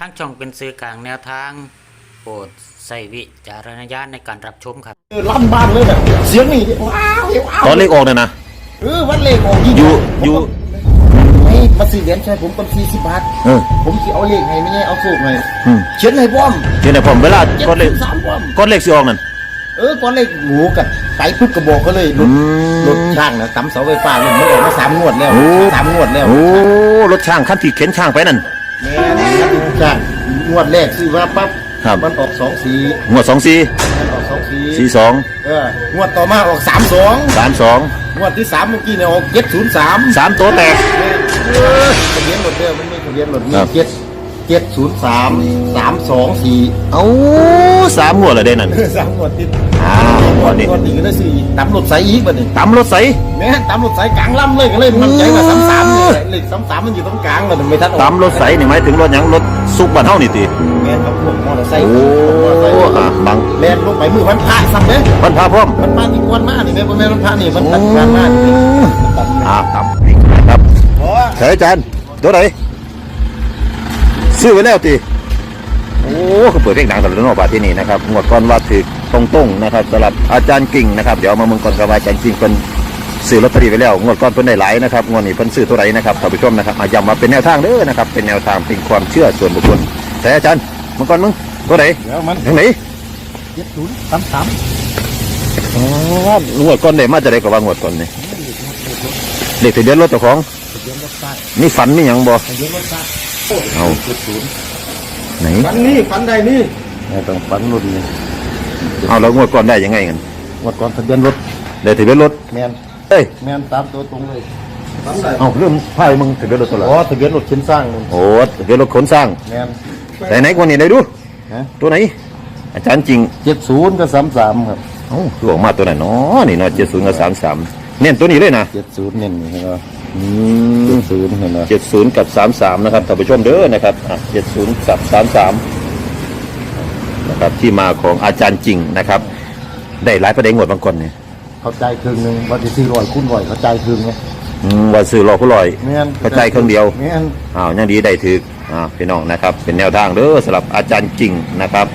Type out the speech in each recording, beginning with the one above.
ทั้งช่องเป็นสื่อกลางแนวทาง โปรดใส่วิจารณญาณในการรับชมครับ เออลั่นบ้านเลยแบบเสียงนี่ว้าวว้าวตอนเลขออกเนี่ยนะ เออวันเลขออกยิ่งอยู่ผมอยู่ ไม่มาซื้อเหรียญใช่ผมเป็นสี่สิบบาทเออผมสิเอาเลขให้ไม่ใช่เอาสูกให้อืมเขียนให้ป้อมเดี๋ยวนะผมเวลาเจ็ดก้อนเลขสิบสามป้อมก้อนเลขสิออกนั่น เออก้อนเลขหมูกันไปปุ๊บกระบอกเขาเลยรถอืมรถช่างนะตำเสาไฟฟ้าเลยมันออกมาสามงวดแล้วโอ้ สามงวดแล้วโอ้รถช่างคันที่เข็นช่างไปนั่น แม่นะครับช่างงวดแรกซื้อว่าปั๊บครับ มันออกสองสีงวดสองสี่มันออกสองสีสี่สองเอองวดต่อมาออกสามสองสามสองงวดที่สามเมื่อกี้เนี่ยออกเจ็ดศูนย์สามสามตัวแตกทะเบียนรถเดิมมันไม่ทะเบียนรถมีครับ เจ็ด เจ็ดศูนย์สามสามสองสี่เอ้าสามงวดเลยเด้นั่น สามงวดติดอ้าวงวดนี้งวดนี้ก็ได้สี่ตำรถใสอีกบัดนี้ตำรถใส แม่ตำรถใสกลางลำเลยก็เลยมันใจว่าสามสามนี่แหละเลขสามสามมันอยู่ตรงกลางมันไม่ทัดออกตำรถใสนี่หมายถึงรถหยังรถซุกบ้านเฮานี่ติแม่กับพวกมอเตอร์ไซค์โอ้มอเตอร์ไซค์อะบังแล่นลงไปมือวันพระซ้ำเด้พันพาพร้อมมันมาที่กวนมานี่แม่บ่แม่นวันพระนี่มันตัดกวนมานี่ตัดอ่าตำนี่ครับเพราะว่าเฮ้ยอาจารย์ตัวไหน ซื้อไว้แล้วติโอ้เขาเปิดเพลงดังตลอดเนอกบาทที่นี่นะครับงวดก่อนว่าถือตรงๆนะครับสำหรับอาจารย์กิ่งนะครับเดี๋ยวเอามาเมืองก่อนกับว่าอาจารย์กิ่งเป็นซื้อลอตเตอรี่ไปแล้วงวดก่อนเพิ่นได้หลายนะครับงวดนี้เพิ่นซื้อตัวไหนนะครับท่านผู้ชมนะครับมาย้ำว่าเป็นแนวทางเด้อนะครับเป็นแนวทางเป็นความเชื่อส่วนบุคคลแต่อาจารย์เมื่อก่อนมึงตัวไหนเดี๋ยวมันทางไหนเจ็ดศูนย์สามสามอ๋องวดก่อนได้มาจะได้กับว่างวดก่อนนี่เลขทะเบียนรถเจ้าของทะเบียนรถใต้นี่ฝันมีหยังบ่ทะ เบียนรถใต้เอาเจ็ดศูนย์ไหนฝันนี่ฝันใดนี่ไม่ต้องฝันรุ่นนี่เอาแล้วงวดก่อนได้ยังไงกันงวดก่อนทะเบียนรถได้ทะเบียนรถแมนเอ้ยแมนตามตัวตรงเลยฝันใดเอาเรื่องไพ่มึงทะเบียนรถตัวละอ๋อทะเบียนรถชิ้นสร้างนู่นโอ้ทะเบียนรถขนสร้างแมนแต่ไหนกว่านี้ได้ดูฮะตัวไหน อาจารย์จริงเจ็ดศูนย์กับสามสามครับเอ้าคือออกมาตัวไหนเนาะนี่เนาะเจ็ดศูนย์กับสามสามเน้นตัวนี้เลยนะเจ็ดศูนย์เนี่ยเห็นไหมอืเจ็ม ดศูนย์เห็นไหมเจ็ดศูนย์กับสามสามนะครับท่านผู้ชมเด้อนะครับอะเจ็ดศูนย์กับสามสามนะครับที่มาของอาจารย์จริงนะครับ ได้หลายประเด็นงวดบางคนเนี่ยเขาใจครึ่งหนึ่งว่าจะซื้อร้อยคุณร้อยเขาใจครึ่งไงอืมว่าซื้อรอผู้ลอยแมนกระจายเครื่องเดียวแมนอ้าวยังดีได้ถืออ่าพี่น้องนะครับ เป็นแนวทางเด้อสำหรับอาจารย์จริงนะครับ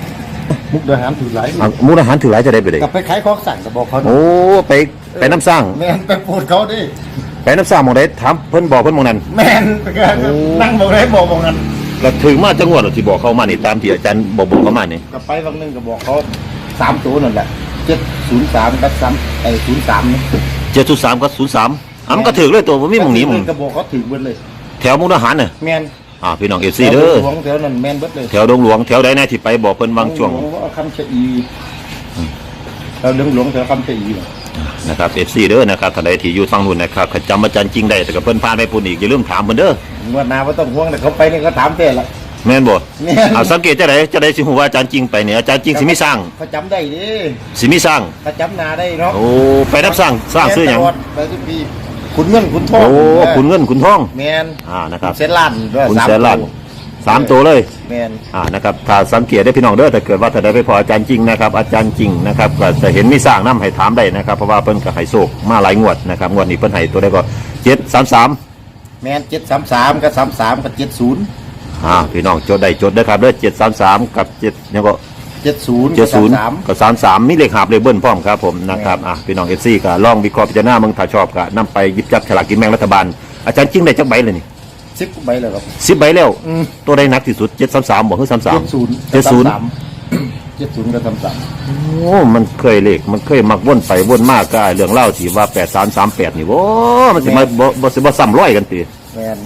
มุกดาหารถือหลายอะมูลอาหารถือหลายจะได้ไปเลยกลับไปขายของสั่งก็บอกเขาโอ้ไปไปน้ำสร้างแมนไปพูดเขาดิ ไปน้ำสร้างหมองได้ถามเพิ่นบอกเพิ่นหมองนั้น แมนไปกันนั่งบอกได้บอกบอกนั้นแล้วถึงมาจังหวัดที่บอกเขามานี่ตามที่อาจารย์บอกบอกเขามานี่กลับไปบางนึงก็บอกเขาสามตัวนั่นแหละเจ็ดศูนย์สามกับสามไอ้ศูนย์สามนี่เจ็ดศูนย์สามกับศูนย์สามอะมันก็ถือเลยตัวมันไม่มองหนีมึงก็บอกเขาถือเบิดเลย แถวมุกดาหารน่ะแมนอ่าพี่น้องเอฟซีเด้อหลวงแถวนั้นแมนเบิดเลยแถวดงหลวงแถวใดแน่ที่ไปบอกเพิ่นบางช่วง หลว่าคำชะอีเราเรื่องหลวงแถวคำชะอีน่ะ นะครับเอฟซีเด้อนะครับท่านใดที่อยู่ฟังนู่นนะครับเขาจำอาจารย์จริงได้แต่ก็เพิ่นพาไปปุ่นอีกอย่าลืมถามเพิ่นเด้องวดหน้าว่าต้องห่วงแต่เขาไปนี่ก็ถามแต่ละแม่นบ่แม่นเอาสังเกตจะไดจะได้สิฮู้ว่าอาจารย์จริงไปเนี่ยอาจารย์จริงสิมีสร้างเขาจำได้ดิสิมีสร้างเขาจำหนาได้เนาะโอ้ไปนับสร้างสร้างซื้อหยังแม่นตลดไปทุกปีขุนเงินขุนทองโอ้คุณเงินคุณทองแมนอ่านะครับเซนล้านด้วยคุณสามแสนล้านตัว สามตัวเลย แมนอ่านะครับถ้าสังเกตได้พี่น้องเด้อถ้าเกิดว่าถ้าได้ไปพออาจารย์จริงนะครับอาจารย์จริงนะครับก็จะเห็นมีสร้างน้ำให้ถามได้นะครับเพราะว่าเพิ่นก็ให้โศกมาหลายงวดนะครับงวดนี้เพิ่นให้ตัวได้ก็เจ็ดสามสามแมนเจ็ดสามสามกับสามสามกับเจ็ดศูนย์อ่าพี่น้องจดได้จดได้อครับเด้อเจ็ดสามสามกับเจ็ดเนี่ยก็ เจ็ดศูนย์เจ็ดศูนย์สาม กับสามสามมีเลขหาบเลขเบิ้ลพร้อมครับผมนะครับอะพี่น้องเอฟซีก็ลองวิเคราะห์พิจารณาเมืองถ้าชอบก็นำไปหยิบจับฉลากกินแบ่งรัฐบาล อาจารย์จริงได้จักใบเลยนี่ สิบใบเลยครับ สิบใบแล้ว อืม ตัวใดหนักที่สุดเจ็ดสามสามบอกคือสามสาม เจ็ดศูนย์เจ็ดศูนย์ เจ็ดศูนย์กับสามสามโอ้มันเคยเลขมันเคยมักวนไปวนมากก็เรื่องเล่าที่ว่าแปดสามสามแปดนี่โอ้มันสิมาบ่บ่สิบ่ซ้ำร้อยกันตีแมน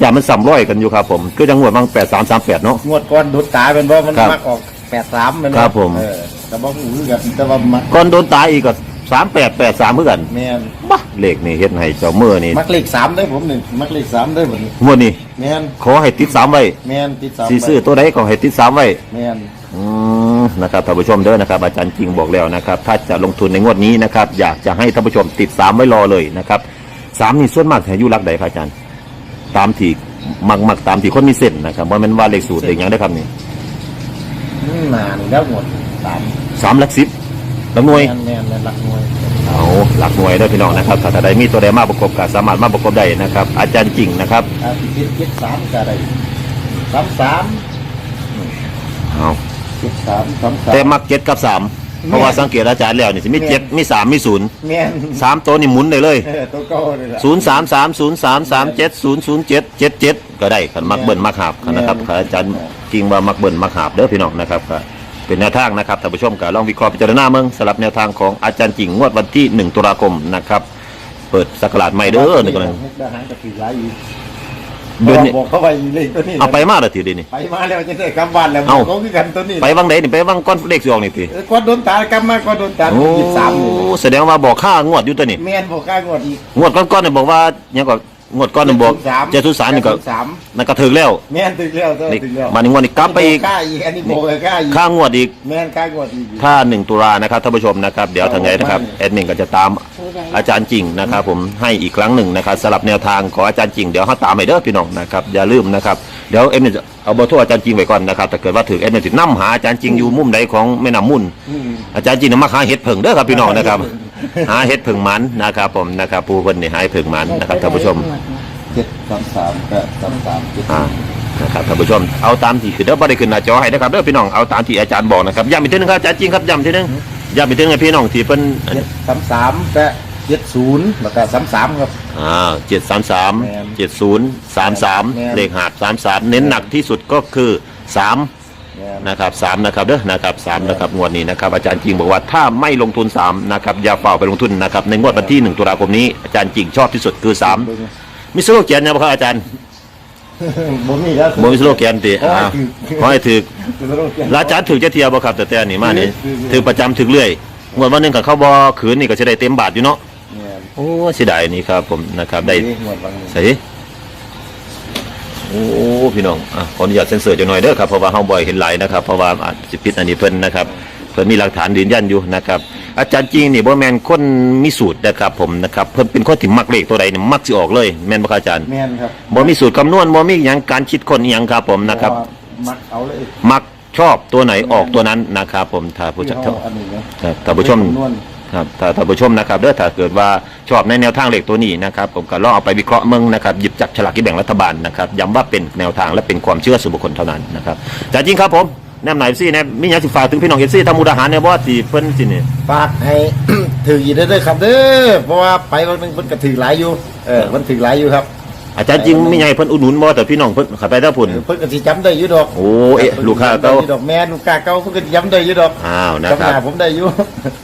อย่ามันซ้ำร้อยกันอยู่ครับผมก็จังหวดบางแปดสามสามแปดเนาะ งวดก่อนดูดตาเป็นว่ามันครับมักออกแปดสามเป็นครับผม เออแต่บอกหูกันแต่ว่ามัก ก่อนโดนตายอีกก็ สามแปดแปดสามเพื่อกันแมนบ้าเลขนี่เฮ็ดให้เจ้ามือนี่มักเลขสามได้ผมหนึ่งมักเลขสามได้ผมงวดนี้แมนขอให้ติดสามไว้แมนติดสามสีซื้อตัวใดก็ให้ติดสามไว้แมนอืมนะครับท่านผู้ชมเด้อนะครับ อาจารย์จริงบอกแล้วนะครับ ถ้าจะลงทุนในงวดนี้นะครับ อยากจะให้ท่านผู้ชมติดสามไว้รอเลยนะครับสามนี่ส่วนมากจะอายุรักใดครับอาจารย์ ตามที่มักมักตามที่คนมีเส้นนะครับว่ามันว่าเลขสูตรเลขหยังได้ครับนี่อืมนานแล้วหมดสามสามหลักสิบห ลักหน่วยแมนแมนแมนหลักหน่วยเอาหลักหน่วยเด้อพี่น้องนะครับถ้าใดมีตัวใดมาประกบกับสามารถมาประกบได้นะครับ อาจารย์จริงนะครับอาทิตย์เจ็ดสามก็ได้สามสามเอาเจ็ดสามสามสาม แต่มักเจ็ดกับสามเพราะว่าสังเกตอาจารย์แล้วนี่สิมีเจ็ดมีสามมีศูนย์แม่นสามตัวนี่หมุนได้เลยเออตัวเก่าเลยล่ะ ศูนย์สามสามศูนย์สามสามเจ็ดศูนย์ศูนย์เจ็ดเจ็ดเจ็ดก็ได้ขันมักเบิ้ลมักหาบนะครับแม่นอาจารย์กิ่งว่ามักเบิ้ลมักหาบเด้อพี่น้องนะครับก็ เป็นแนวทางนะครับท่านผู้ชมก็ลองวิเคราะห์พิจารณาเมืองสำหรับแนวทางของอาจารย์จริงงวดวันที่ 1 ตุลาคมนะครับ เปิดสักราชใหม่เด้อนี่ก็เลยมุกดาหารกับถือหลายอยู่เดือนนี้บอกเขาไปเลยตัวนี้เอาไปมาแล้วทีเดียวนี่ไปมาแล้วจะได้กำบ้านแล้วเอ้าเขาคือกันตัวนี้ไปวังไหนนี่ไปวังก้อนเลขสิออกนี่ทีเออก้อนโดนตากำมาก้อนโดนตาโอ้ยี่สิบสามนี่แสดงว่าบอกค่างวดอยู่ตัวนี่แม่นบอกกล้างวดอีกงวดก้อนๆเนี่ยบอกว่ายังก็ งวดก้อนเนี่ยบอกเจ็ดศูนย์สามนี่ก็สามนั่นก็ถึงแล้วแม่นถึงแล้วเจ้านี่ถึงแล้วมาในงวดนี้กลับไปอีกกล้าอีกอันนี้บอกเลยกล้าอีกค่างวดอีกแม่นกล้างวดอีกถ้าหนึ่งตุลานะครับท่านผู้ชมนะครับเดี๋ยวทางไหนนะครับแอดมินก็จะตามอาจารย์จริงนะครับผมให้อีกครั้งหนึ่งนะครับสลับแนวทางของอาจารย์จริงเดี๋ยวเขาตามไปเด้อพี่น้องนะครับอย่าลืมนะครับเดี๋ยวเอ็มจะเอาเบอร์โทรอาจารย์จริงไว้ก่อนนะครับถ้าเกิดว่าถึงเอ็มจะนำหาอาจารย์จริงอยู่มุมใดของแม่น้ำมุ่นอืมอาจารย์จริงน่ะมาหาเห็ดเผิงเด้อครับพี่น้องนะครับ หาเห็ดเผิงมันนะครับผมนะครับผู้คนนี่หาเห็ดเผิงมันนะครับท่านผู้ชมเจ็ดสามสามแปดสามสามเจ็ดอ่านะครับท่านผู้ชมเอาตามที่คือเด้อบ่ได้ขึ้นหน้าจอให้นะครับเด้อพี่น้องเอาตามที่อาจารย์บอกนะครับย้ำอีกทีหนึงครับอาจารย์จริงครับย้ำอีกทีหนึงย้ำอีกทีหนึงให้พี่น้องที่เพิ่นเจ็ดสามสามแปดเจ็ดศูนย์แล้วก็สามสามครับอ่าเจ็ดสามสามแม่นเจ็ดศูนย์สามสามแม่นเลขหาบสามสามเน้นหนักที่สุดก็คือสามแม่ นนะครับสามนะครับเด้อนะครับสามนะครับงวดนี้นะครับอาจารย์จริงบอกว่าถ้าไม่ลงทุนสามนะครับอย่าเฝ้าไปลงทุนนะครับในงวดวันที่หนึ่งตุลาคมนี้อาจารย์จริงชอบที่สุดคือสามมิสโลเกียนนะครับอาจารย์บ่มีแล้วบ่มิสโลเกียนติขอให้อ่าถือขอให้ถือแล้วก็เขียนแลวอาจารย์ถือจะเทียบ่ครับแต่แต่นี่มานี่ถือถือถือประจำถือเรื่อยงวดวันหนึงกับเขาบ่ขืนนี่ก็จะได้เต็มบาทอยู่เนาะแม่นโอ้เสียดายนี่ครับผมนะครับได้นี่งวดบางนี้ใส่ดิ โอ้พี่น้องอะขออนุญาตเซ็นเซอร์จังหน่อยเด้อครับเพราะว่าเฮาบ่อยเห็นหลายนะครับเพราะว่าอาจสิผิดอันนี้เพิ่นนะครับเพิ่นมีหลักฐานยืนยันอยู่นะครับอาจารย์จริงนี่บ่แม่นคนมีสูตรนะครับผมนะครับเพิ่นเป็นคนที่มักเลขตัวใดนี่มักสิออกเลยแม่นบ่ครับอาจารย์แม่นครับบ่มีสูตรคำนวณบ่มีหยังการคิดคนอีหยังครับผมนะครับเพาว่ามักเอาเลยมักชอบตัวไหนออกตัวนั้นนะครับผมถ้าผู้ชมที่เฮาอันนี้เนี่ยครับท่านผู้ชม ครับถ้าท่านผู้ชมนะครับเด้อถ้าเกิดว่าชอบในแนวทางเลขตัวนี้นะครับผมก็ลองเอาไปวิเคราะห์เมืองนะครับหยิบจับฉลากกินแบ่งรัฐบาลนะครับย้ำว่าเป็นแนวทางและเป็นความเชื่อส่วนบุคคลเท่านั้นนะครับแต่จริงครับผมแนมไหนซี่แนมมีหยังสิฝากถึงพี่น้องเอฟซีทางมุกดาหารเนี่ยว่าสิเพิ่นสิเนี่ย ฝากให้ ถืออีกเด้อครับเด้อเพราะว่าไปวันหนึงเพิ่นก็ถือหลายอยู่เออมันถือหลายอยู่ครับ อาจารย์จริงมีไงเพิ่นอุดหนุนบ่แต่พี่น้องเพิ่นขับไปถ้าพุ่นเพิ่นก็สิจำได้อยู่ดอกโอ้เอ๊ะลูกค้าเก่าจำได้อยู่ดอกแม่ลูกค้าเก่าเพิ่นก็สิจำได้อยู่ดอกอ้าวนะจำคหรับน้าผมได้อยู่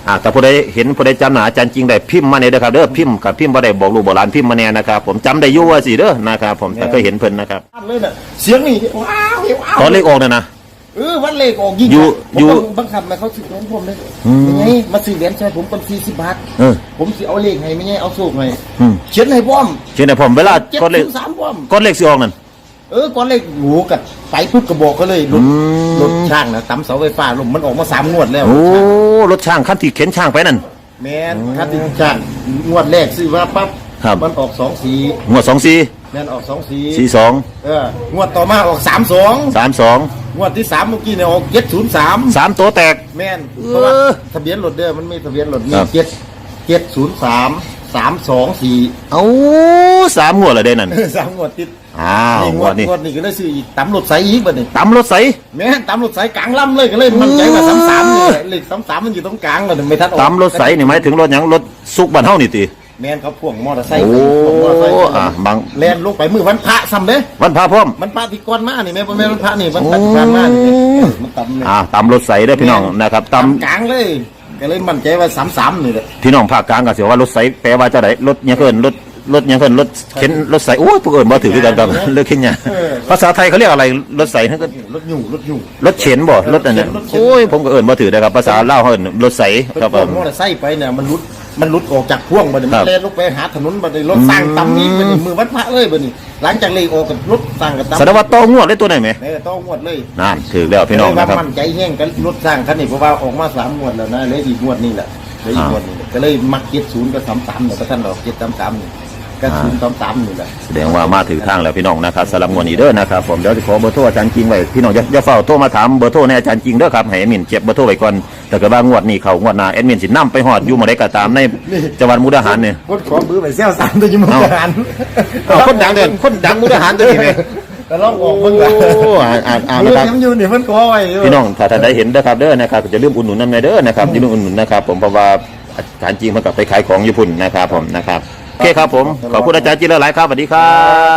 อ่าแต่ผู้ใดเห็นผู้ใดจำหนาอาจารย์จริงได้พิมพ์มาเนี่ยเด้อครับเด้อพิมพ์กับพิมพ์บ่ได้บอกลูกบอกหลานพิมพ์มาแน่นะครับผมจำได้อยู่ว่าสิเด้อนะครับผมแต่ก็เห็นเพิ่นนะครับเลยน่ะเสียงนี่ว้าวว้าวตอนเลขออกน่ะนะ เออวันเลขออกยิ่งอยู่ผมอยู่ต้องบังคับให้เขาซื้อของผมเลยอืมยังไงมาซื้อเหรียญใช่ผมเป็น40บาทเออ ผมสิเอาเลขให้ไม่ใช่เอาโชคให้อืมเขียนให้พร้อมเช่นแต่ผมเวลาเจ็ดก้อนเลขถึงสามพร้อมก้อนเลขสิออกนั่น เออก้อนเลขหนูกับไปปุ๊บกระบอกก็เลยรถอืมรถช่างนะตำเสาไฟฟ้าลมมันออกมาสามงวดแล้ว โอ้รถช่างคันที่เข็นช่างไปนั่น แมนถ้าติดช่างงวดแรกซื้อมาปั๊บครับ มันออกสองสีงวดสองสี่แมนออกสองสีสี่สองเอองวดต่อมาออกสามสองสามสอง งวดที่สามเมื่อกี้เนี่ยออกเจ็ดศูนย์สามสามตัวแตก แมนเพราะว่าเออทะเบียนรถเด้อมันมีทะเบียนรถมีครับ เจ็ดเจ็ดศูนย์สามสามสองสี่เอาสามงวดเลยเด้นั่น สามงวดติดอ้าวนี่งงววดดนี้งวดนี้ก็เลยซื้ออีกตำรถใสอีกบัดนี้ตำรถใส แม่นตำรถใสกลางลำเลยก็เลยมั่นใจว่าสามสามนี่แหละเลขสามสามมันอยู่ตรงกลางเลยไม่ทันออกตำรถใสนี่หมายถึงรถหยังรถซุกบ้านเฮานี่ติ แม่นเขาพ่วงมอเตอร์ไซค์โอ้พ่วงมอเตอร์ไซค์อะบาง แล่นลงไปมือวันพระซ้ำเด้วันพระพร้อม มันพระที่ก่อนมานี่แม่บ่แม่นวันพระนี่วันพระที่ผ่านมานี่มันตำเนี่ยอ่าตำรถใสเด้อพี่น้องนะครับตตำกลางเลย ก็เลยมั่นใจว่าสามสามนี่แหละำพี่น้องภาคกลางก็สิว่ารถใสแปลว่าจะได้รถหยังเพิ่นรถรถหยังเพิ่นรถเข็นรถใสโอ้ยผู้อื่นบ่ถือคือกันครับเลิกเข็นหยังภาษาไทยเขาเรียกอะไรรถใสนั่นก็รถอยู่รถอยู่ รถเข็นบ่รถอันเนี้ยรถเข็นโอ้ยผมก็เอิ้นบ่ถือนะครับภาษาลาวเฮาเอิ้นรถใสเพิ่นครับผพ่วงมมอเตอร์ไซค์ไปเนี่ยมันหลุด มันหลุดออกจากพ่วงบัดนี้คมัรับนแล่นลงไปหาถนนบัดนี้รถสร้างตำนี้บัดนี้มือวันพระเลยบัดนี้ หลังจากเลยออกกับรถสร้างกับตำแสดงว่าโตงวดได้ตัวไหนไหมเออต้องงวดเลยนั่นถือแล้วพี่น้องเลยว่านะครับ มั่นใจแห้งกันรถสร้างคันนี้เพราะว่าออกมาสามงวดแล้วนะเหลยอีกงวดนี่แหละเหลยอีกงวดนี่แหละก็เลยมักเจ็ดศูนย์กับสามสามเนี่ยก็ท่านดอกเจ็ดสามสามนี่ ก็ะสุนสามสาอยู่เลยแสดงว่ามาถือทางแล้วพี่น้องนะครับสลับงวดอีเด้อนะครับผมเดี๋ยวจะขอเบอร์โทรอาจารย์จริงไว้พี่น้องจะจะเฝ้าโทรมาถามเบอร์โทรในอาจารย์จริงเด้อครับให้มินเก็บเบอร์โทรไว้ก่อนแต่ก็บางงวดนี้เขางวดหน้าแอดมินสินำไปหอดอยู่มาได้ก็ตามในจังหวัดมุกดาหารเนี่ยคนขอมือไปเซี่ยลสามตัวอยู่มุกดาหารคนดังเด่นคนดังมุกดาหารตัวนี้เลยแต่ลองออกมึงละอ่านอ่านนะครับอยู่นี่มันคอยพี่น้องถ้าท่านได้เห็นนะครับเด้อนะครับจะเริ่มอุ่นหนุนนั่นเด้อนะครับจะเริ่มอุ่นหนุนนะครับผมเพราะว่าอาจจริงมันกับไปขายของญี่ปุ่นนะครับผมนะครับ โอเคครับผม ขอบคุณอาจารย์จีนหลายครับสวัสดีครับ